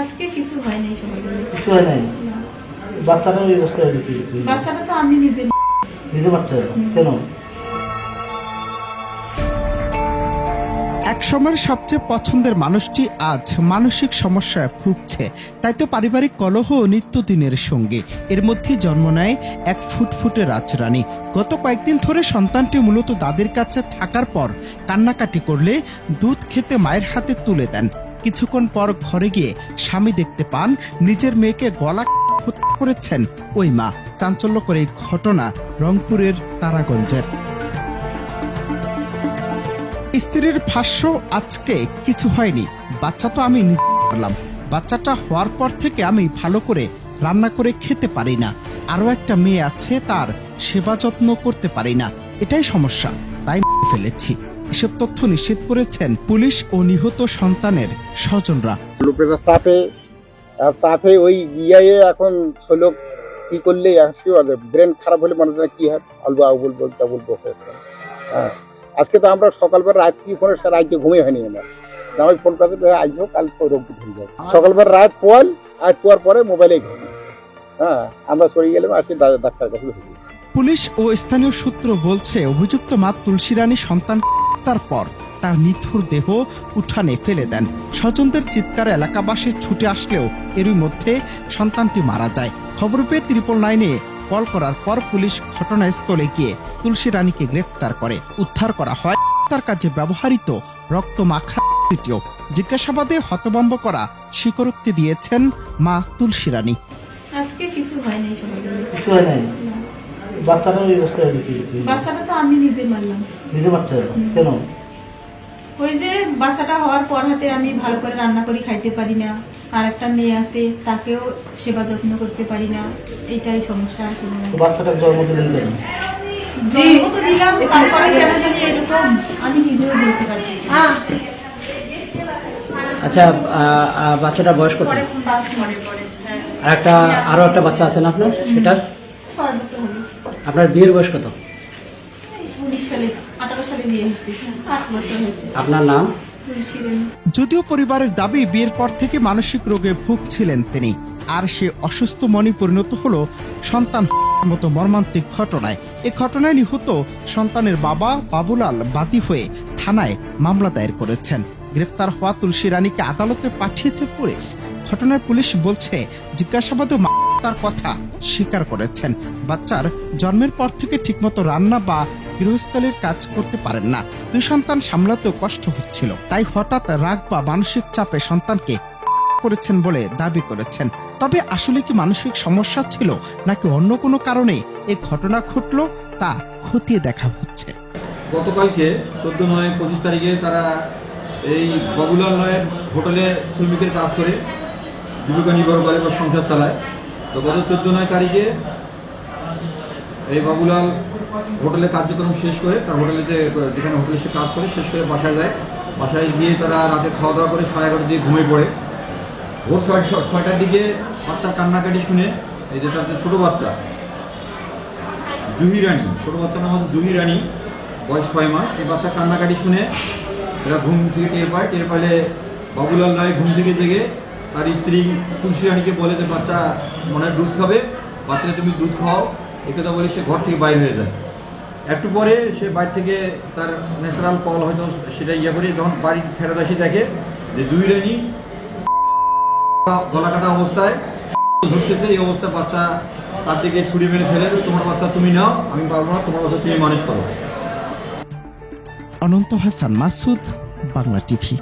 আজকে কিছু হয়নি সবাই। কিছু হয় নাই। ওই কি? বাচ্চাটা তো আমি নিজে নিজে বাচ্চা? কেন? একসময়ের সবচেয়ে পছন্দের মানুষটি আজ মানসিক সমস্যায় ভুগছে। তাই তো পারিবারিক কলহ নিত্যদিনের সঙ্গে। এর মধ্যে জন্ম নেয় এক ফুটফুটে রাজরানী। গত কয়েকদিন ধরে সন্তানটি মূলত দাদির কাছে থাকার পর কান্নাকাটি করলে দুধ খেতে মায়ের হাতে তুলে দেন। কিছুক্ষণ পর ঘরে গিয়ে স্বামী দেখতে পান নিজের মেয়েকে গলা হত্যা করেছেন ওই মা। চাঞ্চল্যকর এই ঘটনা রংপুরের তারাগঞ্জের। স্ত্রীর ভাষ্য, আজকে কিছু হয়নি। বাচ্চা তো আমি নিজে করলাম। বাচ্চাটা হওয়ার পর থেকে আমি ভালো করে রান্না করে খেতে পারি না। আরও একটা মেয়ে আছে, তার সেবা যত্ন করতে পারি না। এটাই সমস্যা। তাই ফেলেছি। এসব তথ্য নিশ্চিত করেছেন পুলিশ ও নিহত সন্তানের স্বজনরা। লোকের চাপে চাপে ওই ইয়ে এখন ছোলো কি করলে ব্রেন খারাপ হলে মনে হয় কি হয়? আউ বলব বলব। হ্যাঁ। আজকে তো আমরা সকালবেলা রাত কি ফোনে রাতকে ঘুমিয়ে হয়নি আমার। আমি ফোন করতে আসব কাল তো রোগ ধরে যাবে। সকালবেলা রাত পোয়াল আজ পোয়ার পরে মোবাইলে ঘুমি। হ্যাঁ আমরা সরে গেলাম আজকে ডাক্তার কাছে ঢুকি পুলিশ ও স্থানীয় সূত্র বলছে অভিযুক্ত মা তুলসী রানী সন্তান তার পর তার নিথুর দেহ উঠানে ফেলে দেন। স্বজনদের চিৎকারে এলাকাবাসী ছুটে আসলেও এরই মধ্যে সন্তানটি মারা যায়। খবর পেয়ে ত্রিপল নাইনে কল করার পর পুলিশ ঘটনাস্থলে গিয়ে তুলসী রানীকে গ্রেফতার করে। উদ্ধার করা হয় তার কাজে ব্যবহৃত রক্ত মাখা ভিডিও। জিজ্ঞাসাবাদে হতবম্ব করা স্বীকারোক্তি দিয়েছেন মা তুলসী রানী। আজকে কিছু হয়নি কিছু হয় নাই? না। বাচ্চাটার ওই অবস্থা হলো কি? কি? বাচ্চাটা তো আমি নিজে মারলাম। নিজে বাচ্চা? কেন? ওই যে বাচ্চাটা হওয়ার পর হাতে আমি ভালো করে রান্না করে খাইতে পারি না। আর একটা মেয়ে আছে তাকেও সেবা যত্ন করতে পারি না। এইটাই সমস্যা বাচ্চাটার জন্ম দিলেন জন্ম তো দিলাম তারপরে কেন জানি এরকম আমি নিজেও বলতে পারছি না। আচ্ছা বাচ্চাটার বয়স কত? পরে হ্যাঁ। আর একটা আরও একটা বাচ্চা আছে না আপনার? সেটার? ছয় বছর হলো আপনার বিয়ের বয়স কত? সালে বিয়ে হয়েছে আট বছর হয়েছে। আপনার নাম? যদিও পরিবারের দাবি বিয়ের পর থেকে মানসিক রোগে ভুগছিলেন তিনি আর সে অসুস্থ মনে পরিণত হলো সন্তান মতো মর্মান্তিক ঘটনায়। এ ঘটনায় নিহত সন্তানের বাবা বাবুলাল বাদী হয়ে থানায় মামলা দায়ের করেছেন। গ্রেফতার হওয়া তুলসী রানীকে আদালতে পাঠিয়েছে পুলিশ। ঘটনায় পুলিশ বলছে জিজ্ঞাসাবাদে মা তার কথা স্বীকার করেছেন। বাচ্চার জন্মের পর থেকে ঠিকমতো রান্না বা গৃহস্থলীর কাজ করতে পারেন না। দুই সন্তান সামলাতেও কষ্ট হচ্ছিল। তাই হঠাৎ রাগ বা মানসিক চাপে সন্তানকে করেছেন বলে দাবি করেছেন। তবে আসলে কি মানসিক সমস্যা ছিল, নাকি অন্য কোনো কারণে এই ঘটনা ঘটলো, তা খতিয়ে দেখা হচ্ছে। গতকালকে চোদ্দ নয়, পঁচিশ তারিখে তারা এই বগুলাল নয়ের হোটেলে শ্রমিকের কাজ করে জীবিকা নির্ভর করে বা সংসার চালায়। তো গত চোদ্দ নয় তারিখে এই বাবুলাল হোটেলে কার্যক্রম শেষ করে তার হোটেলে যে, যেখানে হোটেলে সে কাজ করে, শেষ করে বাসায় যায়। বাসায় গিয়ে তারা রাতে খাওয়া দাওয়া করে সাড়ে এগারো দিয়ে ঘুমিয়ে পড়ে। ভোর ছয় ছয়টার দিকে বাচ্চার কান্নাকাটি শুনে এই যে তার যে ছোটো বাচ্চা, জুহি রানী, ছোটো বাচ্চার নাম হচ্ছে জুহি রানী, বয়স ছয় মাস, এই বাচ্চার কান্নাকাটি শুনে এরা ঘুম থেকে টের পায়। টের পাইলে বাবুলাল রায় ঘুম থেকে জেগে তার স্ত্রী তুলসী রানীকে বলে যে, বাচ্চা মনে হয় দুধ খাবে, বাচ্চাকে তুমি দুধ খাও এই কথা বলে সে ঘর থেকে বাইর হয়ে যায়। একটু পরে সে বাইরে থেকে তার ন্যাচারাল কল হয়তো সেটা ইয়ে করে যখন বাড়ি ফেরত আসি দেখে যে দুই রানী গলা কাটা অবস্থায় ধরতেছে এই অবস্থায় বাচ্চা তার দিকে ছুরি মেরে ফেলে, তোমার বাচ্চা তুমি নাও, আমি পারব না, তোমার বাচ্চা তুমি মানুষ করো। অনন্ত হাসান মাসুদ, বাংলা টিভি।